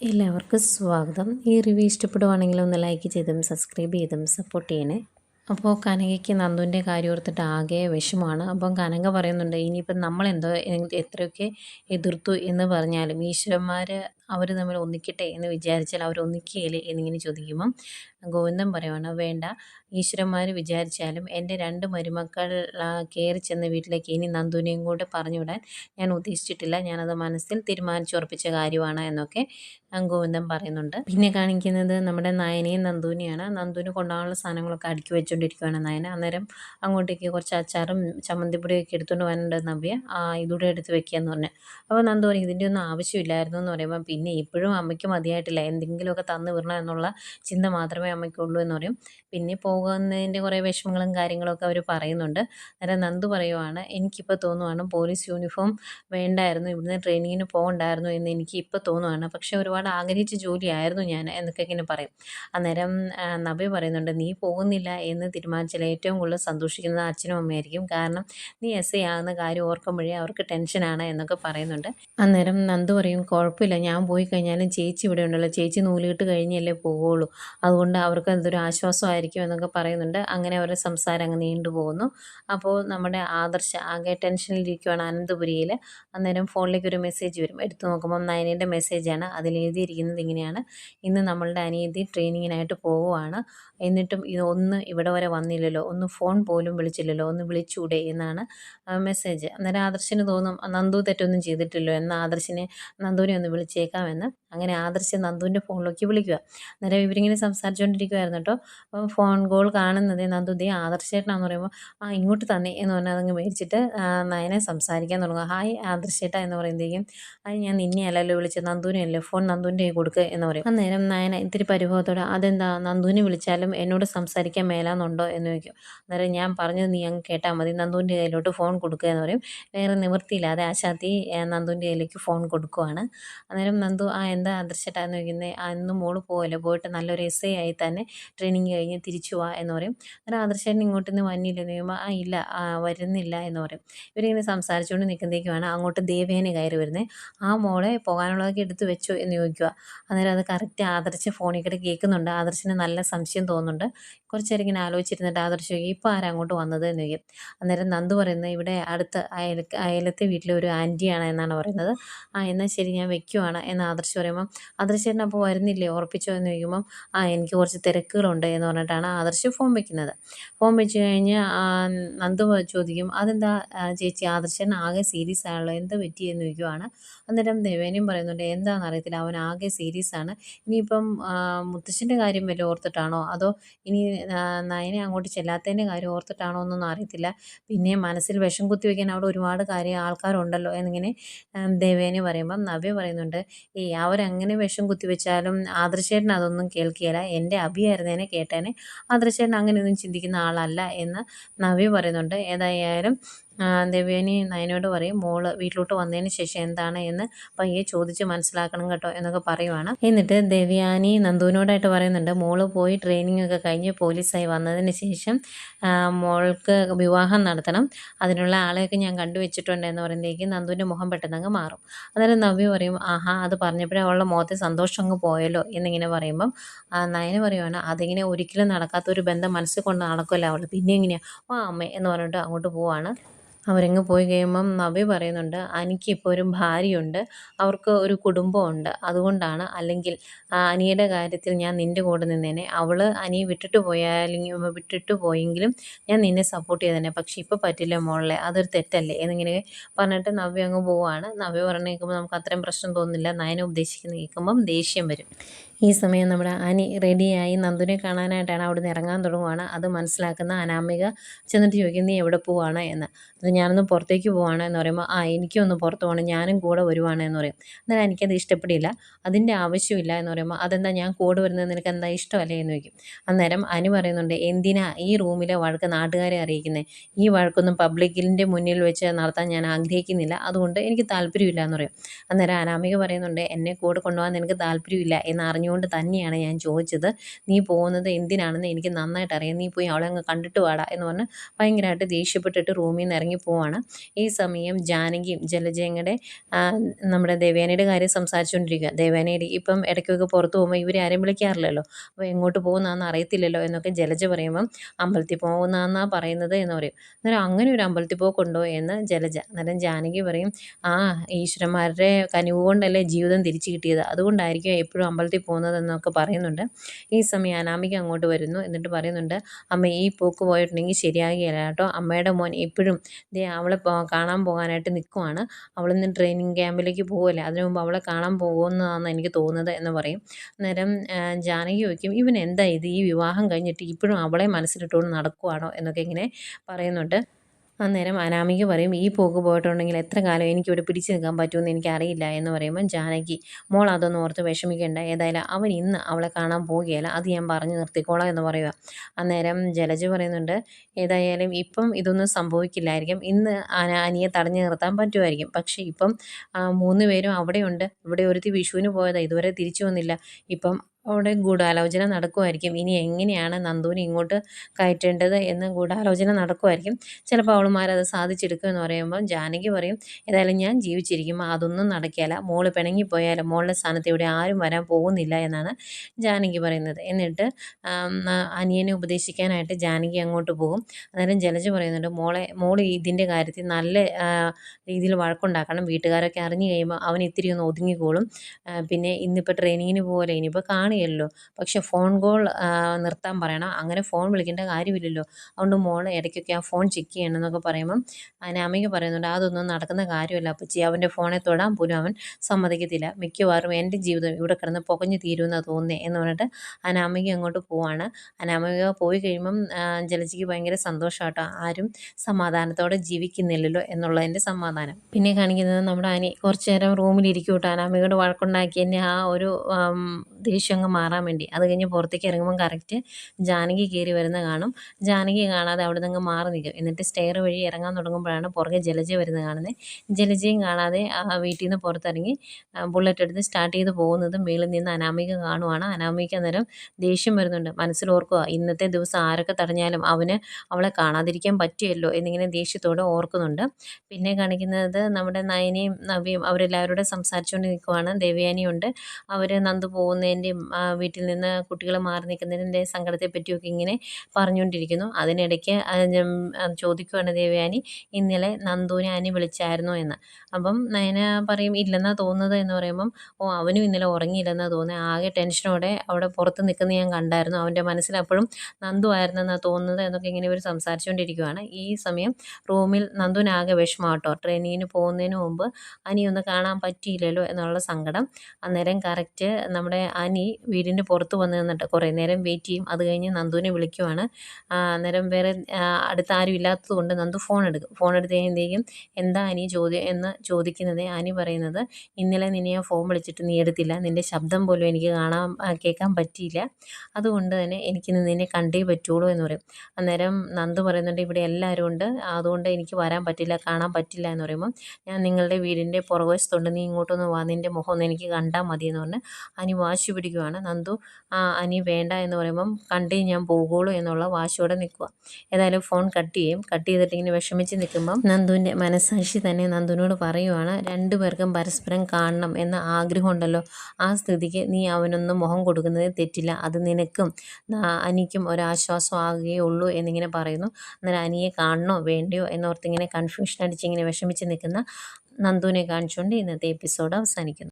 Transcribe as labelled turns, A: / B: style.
A: എല്ലാവർക്കും സ്വാഗതം. ഈ റിവ്യൂ ഇഷ്ടപ്പെടുവാണെങ്കിൽ ഒന്ന് ലൈക്ക് ചെയ്തും സബ്സ്ക്രൈബ് ചെയ്തും സപ്പോർട്ട് ചെയ്യണേ. അപ്പോൾ കനകയ്ക്ക് നന്ദുവിന്റെ കാര്യം ഓർത്തിട്ട് ആകെ വിഷമമാണ്. അപ്പം കനക പറയുന്നുണ്ട് ഇനിയിപ്പം നമ്മളെന്തോ എത്രയൊക്കെ എതിർത്തു എന്ന് പറഞ്ഞാലും ഈശ്വരന്മാർ അവർ തമ്മിൽ ഒന്നിക്കട്ടെ എന്ന് വിചാരിച്ചാൽ അവർ ഒന്നിക്കുകയില്ലേ എന്നിങ്ങനെ ചോദിക്കുമ്പം ഗോവിന്ദൻ പറയുവാണ് വേണ്ട. ഈശ്വരന്മാർ വിചാരിച്ചാലും എന്റെ രണ്ട് മരുമക്കൾ കയറി ചെന്ന വീട്ടിലേക്ക് ഇനി നന്ദുനെയും കൂടെ പറഞ്ഞു വിടാൻ ഞാൻ ഉദ്ദേശിച്ചിട്ടില്ല. ഞാനത് മനസ്സിൽ തീരുമാനിച്ചുറപ്പിച്ച കാര്യമാണ് എന്നൊക്കെ ഗോവിന്ദൻ പറയുന്നുണ്ട്. പിന്നെ കാണിക്കുന്നത് നമ്മുടെ നയനയും നന്ദുവിനെയാണ്. നന്ദുവിന് കൊണ്ടുപോകാനുള്ള സാധനങ്ങളൊക്കെ അടുക്കി വെച്ചുകൊണ്ടിരിക്കുകയാണ് നയന. അന്നേരം അങ്ങോട്ടേക്ക് കുറച്ച് അച്ചാറും ചമ്മന്തിപ്പൊടിയൊക്കെ എടുത്തുകൊണ്ട് വന്നിട്ടുണ്ട് നവ്യ. ഇതൂടെ എടുത്ത് വെക്കുക എന്ന് പറഞ്ഞു. അപ്പോൾ നന്ദു പറഞ്ഞു ഇതിന്റെ ഒന്നും ആവശ്യമില്ലായിരുന്നു എന്ന് പറയുമ്പോൾ പിന്നെ ഇപ്പോഴും അമ്മയ്ക്ക് മതിയായിട്ടില്ല. എന്തെങ്കിലുമൊക്കെ തന്നു വിടണം എന്നുള്ള ചിന്ത മാത്രമേ അമ്മയ്ക്കുള്ളൂ എന്ന് പറയും. പിന്നെ പോകുന്നതിന്റെ കുറേ വിഷമങ്ങളും കാര്യങ്ങളൊക്കെ അവർ പറയുന്നുണ്ട്. അന്നേരം നന്ദു പറയുവാണ് എനിക്കിപ്പോൾ തോന്നുവാണ് പോലീസ് യൂണിഫോം വേണ്ടായിരുന്നു ഇവിടുന്ന് ട്രെയിനിങ്ങിന് പോകണ്ടായിരുന്നു എന്ന് എനിക്ക് ഇപ്പോൾ തോന്നുവാണ്. പക്ഷേ ഒരുപാട് ആഗ്രഹിച്ച ജോലിയായിരുന്നു ഞാൻ എന്നൊക്കെ ഇങ്ങനെ പറയും. അന്നേരം നബി പറയുന്നുണ്ട് നീ പോകുന്നില്ല എന്ന് തീരുമാനിച്ചാൽ ഏറ്റവും കൂടുതൽ സന്തോഷിക്കുന്നത് അച്ഛനും അമ്മയായിരിക്കും. കാരണം നീ എസ് ഐ ആകുന്ന കാര്യം ഓർക്കുമ്പോഴേ അവർക്ക് ടെൻഷനാണ് എന്നൊക്കെ പറയുന്നുണ്ട്. അന്നേരം നന്ദു പറയും കുഴപ്പമില്ല ഞാൻ പോയി കഴിഞ്ഞാലും ചേച്ചി ഇവിടെ ഉണ്ടല്ലോ. ചേച്ചി നൂലിട്ട് കഴിഞ്ഞല്ലേ പോവുള്ളൂ. അതുകൊണ്ട് അവർക്ക് എന്തൊരു ആശ്വാസമായിരിക്കും എന്നൊക്കെ പറയുന്നുണ്ട്. അങ്ങനെ അവരുടെ സംസാരം അങ്ങ് നീണ്ടു പോകുന്നു. അപ്പോൾ നമ്മുടെ ആദർശ ആകെ ടെൻഷനിലിരിക്കുവാണ് അനന്തപുരിയിൽ അന്നേരം ഫോണിലേക്ക് ഒരു മെസ്സേജ് വരും. എടുത്തു നോക്കുമ്പോൾ നയനേന്റെ മെസ്സേജാണ് അതിൽ എഴുതിയിരിക്കുന്നത് ഇങ്ങനെയാണ്. ഇന്ന് നമ്മളുടെ അനിയത്തി ട്രെയിനിങ്ങിനായിട്ട് പോവുകയാണ് എന്നിട്ടും ഇത് ഒന്ന് ഇവിടെ വരെ വന്നില്ലല്ലോ. ഒന്ന് ഫോൺ പോലും വിളിച്ചില്ലല്ലോ. ഒന്ന് വിളിച്ചൂടെ എന്നാണ് മെസ്സേജ് അന്നേരം ആദർശിന് തോന്നും നന്ദു തെറ്റൊന്നും ചെയ്തിട്ടില്ലോ എന്നാൽ ആദർശിനെ നന്ദുവിനെ ഒന്ന് വിളിച്ചേക്കാമെന്ന് അങ്ങനെ ആദർശ് നന്ദുവിന്റെ ഫോണിലേക്ക് വിളിക്കുക. അന്നേരം ഇവരിങ്ങനെ സംസാരിച്ചുകൊണ്ടിരിക്കുമായിരുന്നു കേട്ടോ. അപ്പോൾ ഫോൺ കോൾ കാണുന്നത് നന്ദു ദേ ആദർശേട്ടനാന്ന് പറയുമ്പോൾ ആ ഇങ്ങോട്ട് തന്നെ എന്ന് പറഞ്ഞാൽ അതങ്ങ് മേടിച്ചിട്ട് നയനെ സംസാരിക്കാൻ തുടങ്ങുക. ഹായ് ആദർശേട്ട എന്ന് പറയുമ്പോഴേക്കും അത് ഞാൻ നിന്നെ അല്ലല്ലോ വിളിച്ചത്. നന്ദുവിനെ അല്ലേ ഫോൺ നന്ദുവിന്റെ കൊടുക്കുക എന്ന് പറയും. അന്നേരം നയന ഇത്തിരി പരിഭവത്തോടെ അതെന്താ നന്ദുവിനെ വിളിച്ചാലും എന്നോട് സംസാരിക്കാൻ മേലാന്നുണ്ടോ? എന്ന് ചോദിക്കും. അന്നേരം ഞാൻ പറഞ്ഞത് നീ അങ്ങ് കേട്ടാൽ മതി. നന്ദുവിന്റെ കയ്യിലോട്ട് ഫോൺ കൊടുക്കുക എന്ന് പറയും. വേറെ നിവൃത്തിയില്ലാതെ ആശാത്തി നന്ദുവിന്റെ കയ്യിലേക്ക് ഫോൺ കൊടുക്കുവാണ്. അന്നേരം നന്ദു ആ എന്താ ആദർശട്ടാന്ന് ചോദിക്കുന്നത് ആ ഇന്ന് മോൾ പോകല്ലോ പോയിട്ട് നല്ലൊരു എസ് ഐ ആയി തന്നെ ട്രെയിനിങ് കഴിഞ്ഞ് തിരിച്ചു വാ എന്ന് പറയും. അന്നേരം ആദർശേട്ടൻ ഇങ്ങോട്ട് നിന്ന് വന്നില്ലെന്ന് ചോദിക്കുമ്പോൾ ആ ഇല്ല ആ വരുന്നില്ല എന്ന് പറയും. ഇവരിങ്ങനെ സംസാരിച്ചുകൊണ്ട് നിൽക്കുമ്പോഴേക്കുമാണ് അങ്ങോട്ട് ദേവേനെ കയറി വരുന്നത് ആ മോളെ പോകാനുള്ളതൊക്കെ എടുത്ത് വെച്ചു എന്ന് ചോദിക്കുക അന്നേരം അത് കറക്റ്റ് ആദർശ ഫോണിൽ കൂടെ കേൾക്കുന്നുണ്ട്. ആദർശിന് നല്ല സംശയം തോന്നുന്നുണ്ട്. കുറച്ച് നേരം ഇങ്ങനെ ആലോചിച്ചിരുന്നിട്ട് ആദർശ് ചോദിക്കും ഇപ്പോൾ ആരാ അങ്ങോട്ട് വന്നത്? എന്ന് ചോദിക്കും. അന്നേരം നന്ദു പറയുന്നത് ഇവിടെ അടുത്ത് അയൽ അയലത്തെ വീട്ടിലൊരു ആന്റിയാണ് എന്നാണ് പറയുന്നത്. ആ എന്നാൽ ശരി ഞാൻ വെക്കുവാണ്. എന്ന് ആദർശ് പറയുമ്പം ആദർശേട്ടൻ അപ്പോൾ വരുന്നില്ലേ? ഉറപ്പിച്ചോ? എന്ന് ചോദിക്കുമ്പം ആ എനിക്ക് കുറച്ച് തിരക്കുകളുണ്ട് എന്ന് പറഞ്ഞിട്ടാണ് ആദർശ് ഫോം വെക്കുന്നത്. ഫോം വെച്ച് കഴിഞ്ഞ് നന്ദു ചോദിക്കും അതെന്താ ചേച്ചി ആദർശൻ ആകെ സീരിയസ് ആണല്ലോ എന്താ പറ്റിയെന്ന് ചോദിക്കുവാണ്. അന്നേരം ദേവേനയും പറയുന്നുണ്ട് എന്താണെന്ന് അറിയത്തില്ല അവൻ ആകെ സീരിയസ് ആണ്. ഇനിയിപ്പം മുത്തശ്ശന്റെ കാര്യം വല്ല ഓർത്തിട്ടാണോ? അതോ ഇനി നയനെ അങ്ങോട്ട് ചെല്ലാത്തതിന്റെ കാര്യം ഓർത്തിട്ടാണോ എന്നൊന്നും അറിയത്തില്ല. പിന്നെ മനസ്സിൽ വിഷം കുത്തി വയ്ക്കാൻ അവിടെ ഒരുപാട് കാര്യം ആൾക്കാരുണ്ടല്ലോ എന്നിങ്ങനെ ദേവേനെ പറയുമ്പം നവ്യ പറയുന്നുണ്ട് ഈ അവരങ്ങനെ വിഷം കുത്തിവെച്ചാലും ആദർശേട്ടൻ അതൊന്നും കേൾക്കുകയില്ല. എന്റെ അഭിയായിരുന്നേനെ കേട്ടേനെ. ആദർശേട്ടൻ അങ്ങനെയൊന്നും ചിന്തിക്കുന്ന ആളല്ല എന്ന് നവ്യ പറയുന്നുണ്ട്. ഏതായാലും ദേവയാനി നയനോട് പറയും മോൾ വീട്ടിലോട്ട് വന്നതിന് ശേഷം എന്താണ് എന്ന് പയ്യെ ചോദിച്ച് മനസ്സിലാക്കണം കേട്ടോ എന്നൊക്കെ പറയുവാണ്. എന്നിട്ട് ദേവയാനി നന്ദുവിനോടായിട്ട് പറയുന്നുണ്ട് മോൾ പോയി ട്രെയിനിങ് ഒക്കെ കഴിഞ്ഞ് പോലീസായി വന്നതിന് ശേഷം മോൾക്ക് വിവാഹം നടത്തണം. അതിനുള്ള ആളെയൊക്കെ ഞാൻ കണ്ടുവച്ചിട്ടുണ്ട് എന്ന് പറയുമ്പോഴേക്കും നന്ദുവിന്റെ മുഖം പെട്ടെന്ന് അങ്ങ് മാറും. അന്നേരം നവ്യ പറയും ആഹാ അത് പറഞ്ഞപ്പോഴേ അവളുടെ മുഖത്തെ സന്തോഷം അങ്ങ് പോയല്ലോ എന്നിങ്ങനെ പറയുമ്പം നയന പറയുവാണ് അതിങ്ങനെ ഒരിക്കലും നടക്കാത്തൊരു ബന്ധം മനസ്സിൽ കൊണ്ട് നടക്കുമല്ലോ അവൾ പിന്നെ എങ്ങനെയാണ് ഓ അമ്മ എന്ന് പറഞ്ഞിട്ട് അങ്ങോട്ട് പോവാണ്. അവരങ്ങ് പോയി കഴിയുമ്പം നവ്യ പറയുന്നുണ്ട് എനിക്കിപ്പോൾ ഒരു ഭാര്യയുണ്ട് അവർക്ക് ഒരു കുടുംബമുണ്ട് അതുകൊണ്ടാണ് അല്ലെങ്കിൽ അനിയുടെ കാര്യത്തിൽ ഞാൻ നിന്റെ കൂടെ നിന്നേനെ. അവൾ അനിയെ വിട്ടിട്ട് പോയാലെങ്കിൽ വിട്ടിട്ട് പോയെങ്കിലും ഞാൻ നിന്നെ സപ്പോർട്ട് ചെയ്തേനെ. പക്ഷേ ഇപ്പോൾ പറ്റില്ല മോളെ അതൊരു തെറ്റല്ലേ? എന്നിങ്ങനെ പറഞ്ഞിട്ട് നവ്യ അങ്ങ് പോവാണ്. നവ്യ പറഞ്ഞു കേൾക്കുമ്പോൾ നമുക്ക് അത്രയും പ്രശ്നം തോന്നുന്നില്ല. നയന ഉപദേശിക്കുന്ന കേൾക്കുമ്പം ദേഷ്യം വരും. ഈ സമയം നമ്മുടെ അനി റെഡിയായി നന്ദുനെ കാണാനായിട്ടാണ് അവിടുന്ന് ഇറങ്ങാൻ തുടങ്ങുവാണ്. അത് മനസ്സിലാക്കുന്ന അനാമിക ചെന്നിട്ട് ചോദിക്കുന്നത് നീ എവിടെ പോവാണ്? എന്ന്. ഞാനൊന്ന് പുറത്തേക്ക് പോവാണ് എന്ന് പറയുമ്പോൾ ആ എനിക്കൊന്ന് പുറത്ത് പോകണം ഞാനും കൂടെ വരുവാണ് എന്ന് പറയും. എന്നാൽ എനിക്കത് ഇഷ്ടപ്പെടില്ല. അതിന്റെ ആവശ്യമില്ല എന്ന് പറയുമ്പോൾ അതെന്താ ഞാൻ കൂടെ വരുന്നത്? നിനക്ക് എന്താ ഇഷ്ടമല്ലേ? എന്ന് ചോദിക്കും. അന്നേരം അനു പറയുന്നുണ്ട് എന്തിനാ ഈ റൂമിലെ വഴക്ക് നാട്ടുകാരെ അറിയിക്കുന്നത് ഈ വഴക്കൊന്നും പബ്ലിക്കിന്റെ മുന്നിൽ വെച്ച് നടത്താൻ ഞാൻ ആഗ്രഹിക്കുന്നില്ല. അതുകൊണ്ട് എനിക്ക് താല്പര്യമില്ല എന്ന് പറയും. അന്നേരം അനാമിക പറയുന്നുണ്ട് എന്നെ കൂടെ കൊണ്ടുപോകാൻ നിനക്ക് താല്പര്യമില്ല എന്ന് അറിഞ്ഞു അറിഞ്ഞുകൊണ്ട് തന്നെയാണ് ഞാൻ ചോദിച്ചത്. നീ പോകുന്നത് എന്തിനാണെന്ന് എനിക്ക് നന്നായിട്ട് അറിയാം. നീ പോയി അവളെ അങ്ങ് കണ്ടിട്ട് വാടാ എന്ന് പറഞ്ഞ് ഭയങ്കരമായിട്ട് ദേഷ്യപ്പെട്ടിട്ട് റൂമിൽ നിന്ന് ഇറങ്ങി പോവാണ്. ഈ സമയം ജാനകിയും ജലജയങ്ങളുടെ നമ്മുടെ ദേവയാനിയുടെ കാര്യം സംസാരിച്ചുകൊണ്ടിരിക്കുക. ദേവയാനിയുടെ ഇപ്പം ഇടയ്ക്കൊക്കെ പുറത്ത് പോകുമ്പോൾ ഇവർ ആരെയും വിളിക്കാറില്ലല്ലോ. അപ്പോൾ എങ്ങോട്ട് പോകുന്നതെന്ന് അറിയത്തില്ലല്ലോ എന്നൊക്കെ ജലജ പറയുമ്പം അമ്പലത്തിൽ പോകുന്നതെന്നാണ് പറയുന്നത് എന്ന് പറയും. അന്നേരം അങ്ങനെ ഒരു അമ്പലത്തിൽ പോക്കുണ്ടോ എന്ന് ജലജ. അന്നേരം ജാനകി പറയും ആ ഈശ്വരന്മാരുടെ കനിവ് കൊണ്ടല്ലേ ജീവിതം തിരിച്ചു കിട്ടിയത്? അതുകൊണ്ടായിരിക്കും എപ്പോഴും അമ്പലത്തിൽ പോകുന്നതെന്നൊക്കെ പറയുന്നുണ്ട്. ഈ സമയം അനാമിക അങ്ങോട്ട് വരുന്നു. എന്നിട്ട് പറയുന്നുണ്ട് അമ്മ ഈ പോക്ക് പോയിട്ടുണ്ടെങ്കിൽ ശരിയാകുകയില്ല കേട്ടോ. അമ്മയുടെ മോൻ എപ്പോഴും ദേ അവളെ കാണാൻ പോകാനായിട്ട് നിൽക്കുവാണ് അവളിന്ന് ട്രെയിനിങ് ക്യാമ്പിലേക്ക് പോകുമല്ലേ അതിനു മുമ്പ് അവളെ കാണാൻ പോകുന്നതാണെന്ന് എനിക്ക് തോന്നുന്നത് എന്ന് പറയും. അന്നേരം ജാനകി ചോദിക്കും ഇവൻ എന്താ ഇത്? ഈ വിവാഹം കഴിഞ്ഞിട്ട് ഇപ്പോഴും അവളെ മനസ്സിലിട്ടുകൊണ്ട് നടക്കുവാണോ? എന്നൊക്കെ ഇങ്ങനെ പറയുന്നുണ്ട്. അന്നേരം അനാമിക പറയും ഈ പോക്ക് പോയിട്ടുണ്ടെങ്കിൽ എത്ര കാലം എനിക്കിവിടെ പിടിച്ചു നിൽക്കാൻ പറ്റുമെന്ന് എനിക്കറിയില്ല എന്ന് പറയുമ്പോൾ ജാനകി മോൾ അതൊന്നും ഓർത്ത് വിഷമിക്കേണ്ട. ഏതായാലും അവൻ ഇന്ന് അവളെ കാണാൻ പോവുകയല്ല അത് ഞാൻ പറഞ്ഞു നിർത്തിക്കോളാം എന്ന് പറയുക. അന്നേരം ജലജ പറയുന്നുണ്ട് ഏതായാലും ഇപ്പം ഇതൊന്നും സംഭവിക്കില്ലായിരിക്കും. ഇന്ന് അനിയെ തടഞ്ഞു നിർത്താൻ പറ്റുമായിരിക്കും. പക്ഷേ ഇപ്പം മൂന്ന് പേരും അവിടെയുണ്ട്. ഇവിടെ ഒരുത്തി വിഷുവിന് പോയതാണ് ഇതുവരെ തിരിച്ചു വന്നില്ല. ഇപ്പം അവിടെ ഗൂഢാലോചന നടക്കുമായിരിക്കും. ഇനി എങ്ങനെയാണ് നന്ദുവിനെ ഇങ്ങോട്ട് കയറ്റേണ്ടത് എന്ന് ഗൂഢാലോചന നടക്കുമായിരിക്കും. ചിലപ്പോൾ അവളുമാരത് സാധിച്ചെടുക്കുമെന്ന് പറയുമ്പോൾ ജാനകി പറയും ഏതായാലും ഞാൻ ജീവിച്ചിരിക്കും. അതൊന്നും നടക്കില്ല മോൾ പിണങ്ങിപ്പോയാലും മോളുടെ സ്ഥാനത്ത് ഇവിടെ ആരും വരാൻ പോകുന്നില്ല എന്നാണ് ജാനകി പറയുന്നത്. എന്നിട്ട് അനിയനെ ഉപദേശിക്കാനായിട്ട് ജാനകി അങ്ങോട്ട് പോകും. അന്നേരം ജലജ പറയുന്നുണ്ട് മോളെ മോൾ ഇതിന്റെ കാര്യത്തിൽ നല്ല രീതിയിൽ വഴക്കുണ്ടാക്കണം. വീട്ടുകാരൊക്കെ അറിഞ്ഞു കഴിയുമ്പോൾ അവൻ ഇത്തിരി ഒന്ന് ഒതുങ്ങിക്കോളും. പിന്നെ ഇന്നിപ്പോൾ ട്രെയിനിങ്ങിന് പോലെ ഇനിയിപ്പോൾ കാണി കാണുകയല്ലോ പക്ഷെ ഫോൺ കോൾ നിർത്താൻ പറയണം. അങ്ങനെ ഫോൺ വിളിക്കേണ്ട കാര്യമില്ലല്ലോ. അതുകൊണ്ട് മോൾ ഇടയ്ക്കൊക്കെ ആ ഫോൺ ചെക്ക് ചെയ്യണം എന്നൊക്കെ പറയുമ്പം അനാമിക പറയുന്നുണ്ട് അതൊന്നും നടക്കുന്ന കാര്യമല്ല. അപ്പച്ചി അവന്റെ ഫോണെ തൊടാൻ പോലും അവൻ സമ്മതിക്കത്തില്ല. മിക്കവാറും എന്റെ ജീവിതം ഇവിടെ കിടന്ന് പുകഞ്ഞു തീരുമെന്നാണ് തോന്നുന്നേ എന്ന് പറഞ്ഞിട്ട് അനാമിക അങ്ങോട്ട് പോവാണ്. അനാമിക പോയി കഴിയുമ്പം ജലജിക്ക് ഭയങ്കര സന്തോഷമാട്ടോ ആരും സമാധാനത്തോടെ ജീവിക്കുന്നില്ലല്ലോ എന്നുള്ളതിന്റെ സമാധാനം. പിന്നെ കാണിക്കുന്നത് നമ്മുടെ അനി കുറച്ചു നേരം റൂമിലിരിക്കും കേട്ടോ അനാമികയോട് വഴക്കുണ്ടാക്കി എന്നെ ആ ഒരു ദേഷ്യം അങ്ങ് മാറാൻ വേണ്ടി. അത് കഴിഞ്ഞ് പുറത്തേക്ക് ഇറങ്ങുമ്പം കറക്റ്റ് ജാനകി കയറി വരുന്ന കാണും. ജാനകി കാണാതെ അവിടെ നിന്ന് മാറി നിൽക്കും. എന്നിട്ട് സ്റ്റെയർ വഴി ഇറങ്ങാൻ തുടങ്ങുമ്പോഴാണ് പുറകെ ജലജ വരുന്നത് കാണുന്നത്. ജലജയും കാണാതെ ആ വീട്ടിൽ നിന്ന് പുറത്തിറങ്ങി ബുള്ളറ്റ് എടുത്ത് സ്റ്റാർട്ട് ചെയ്ത് പോകുന്നതും മേളിൽ നിന്ന് അനാമിക കാണുവാണ്. അനാമിക അന്നേരം ദേഷ്യം വരുന്നുണ്ട്. മനസ്സിൽ ഓർക്കുക ഇന്നത്തെ ദിവസം ആരൊക്കെ തടഞ്ഞാലും അവന് അവളെ കാണാതിരിക്കാൻ പറ്റുമല്ലോ എന്നിങ്ങനെ ദേഷ്യത്തോടെ ഓർക്കുന്നുണ്ട്. പിന്നെ കാണിക്കുന്നത് നമ്മുടെ നയനയും നവിയും അവരെല്ലാവരോടും സംസാരിച്ചുകൊണ്ട് നിൽക്കുവാണ്. ദേവയാനിയുണ്ട്. അവർ നന്ദു പോകുന്നതിന്റെയും വീട്ടിൽ നിന്ന് കുട്ടികൾ മാറി നിൽക്കുന്നതിന്റെ സങ്കടത്തെ പറ്റിയൊക്കെ ഇങ്ങനെ പറഞ്ഞുകൊണ്ടിരിക്കുന്നു. അതിനിടയ്ക്ക് ചോദിക്കുവാണ് ദേവയാനി ഇന്നലെ നന്ദുവിനെ അനി വിളിച്ചായിരുന്നോ എന്ന്. അപ്പം നയന പറയും ഇല്ലെന്നാണ് തോന്നുന്നത് എന്ന് പറയുമ്പം ഓ അവനും ഇന്നലെ ഉറങ്ങിയില്ലെന്നാണ് തോന്നുന്നത് ആകെ ടെൻഷനോടെ അവിടെ പുറത്ത് നിൽക്കുന്ന ഞാൻ കണ്ടായിരുന്നു. അവന്റെ മനസ്സിൽ അപ്പോഴും നന്ദു ആയിരുന്നെന്നാണ് തോന്നുന്നത് എന്നൊക്കെ ഇങ്ങനെ ഇവർ സംസാരിച്ചുകൊണ്ടിരിക്കുകയാണ് ഈ സമയം റൂമിൽ നന്ദുവിനാകെ വിഷമമാട്ടോ. ട്രെയിനിങ്ങിന് പോകുന്നതിന് മുമ്പ് അനി കാണാൻ പറ്റിയില്ലല്ലോ എന്നുള്ള സങ്കടം. അന്നേരം കറക്റ്റ് നമ്മുടെ അനി വീടിന്റെ പുറത്ത് വന്ന് നിന്നിട്ട് കുറേ നേരം വെയിറ്റ് ചെയ്യും. അത് കഴിഞ്ഞ് നന്ദുവിനെ വിളിക്കുവാണ്. അന്നേരം വേറെ അടുത്ത് ആരും ഇല്ലാത്തത് കൊണ്ട് നന്ദു ഫോൺ എടുക്കും. ഫോൺ എടുത്ത് കഴിയുമ്പോഴത്തേക്കും എന്താ അനി ചോദ്യം എന്ന് ചോദിക്കുന്നത്? അനി പറയുന്നത് ഇന്നലെ നിന്നെ ഞാൻ ഫോൺ വിളിച്ചിട്ട് നീ എടുത്തില്ല. നിന്റെ ശബ്ദം പോലും എനിക്ക് കാണാൻ കേൾക്കാൻ പറ്റിയില്ല. അതുകൊണ്ട് തന്നെ എനിക്കിന്ന് നിന്നെ കണ്ടേ പറ്റുള്ളൂ എന്ന് പറയും. അന്നേരം നന്ദു പറയുന്നുണ്ട് ഇവിടെ എല്ലാവരും ഉണ്ട്. അതുകൊണ്ട് എനിക്ക് വരാൻ പറ്റില്ല കാണാൻ പറ്റില്ല എന്ന് പറയുമ്പോൾ ഞാൻ നിങ്ങളുടെ വീടിന്റെ പുറകുവശത്തുണ്ട്. നീ ഇങ്ങോട്ടൊന്ന് വാ. നിന്റെ മുഖം ഒന്ന് എനിക്ക് കണ്ടാൽ മതി എന്ന് പറഞ്ഞ് അനി വാശി പിടിക്കുവാണ് നന്ദു അനി വേണ്ട എന്ന് പറയുമ്പം കണ്ടേ ഞാൻ പോകുള്ളൂ എന്നുള്ള വാശിയോടെ നിൽക്കുക. ഏതായാലും ഫോൺ കട്ട് ചെയ്യും. കട്ട് ചെയ്തിട്ട് ഇങ്ങനെ വിഷമിച്ച് നിൽക്കുമ്പം നന്ദുവിന്റെ മനസാക്ഷി തന്നെ നന്ദുവിനോട് പറയുവാണ് രണ്ടു പേർക്കും പരസ്പരം കാണണം എന്ന ആഗ്രഹം ഉണ്ടല്ലോ. ആ സ്ഥിതിക്ക് നീ അവനൊന്നും മുഖം കൊടുക്കുന്നത് തെറ്റില്ല. അത് നിനക്കും അനിക്കും ഒരാശ്വാസം ആകുകയേ ഉള്ളൂ എന്നിങ്ങനെ പറയുന്നു. അന്നേരം അനിയെ കാണണോ വേണ്ടയോ എന്നോർത്തിങ്ങനെ കൺഫ്യൂഷൻ അടിച്ച് ഇങ്ങനെ വിഷമിച്ച് നിൽക്കുന്ന നന്ദുവിനെ കാണിച്ചുകൊണ്ട് ഇന്നത്തെ എപ്പിസോഡ് അവസാനിക്കുന്നു.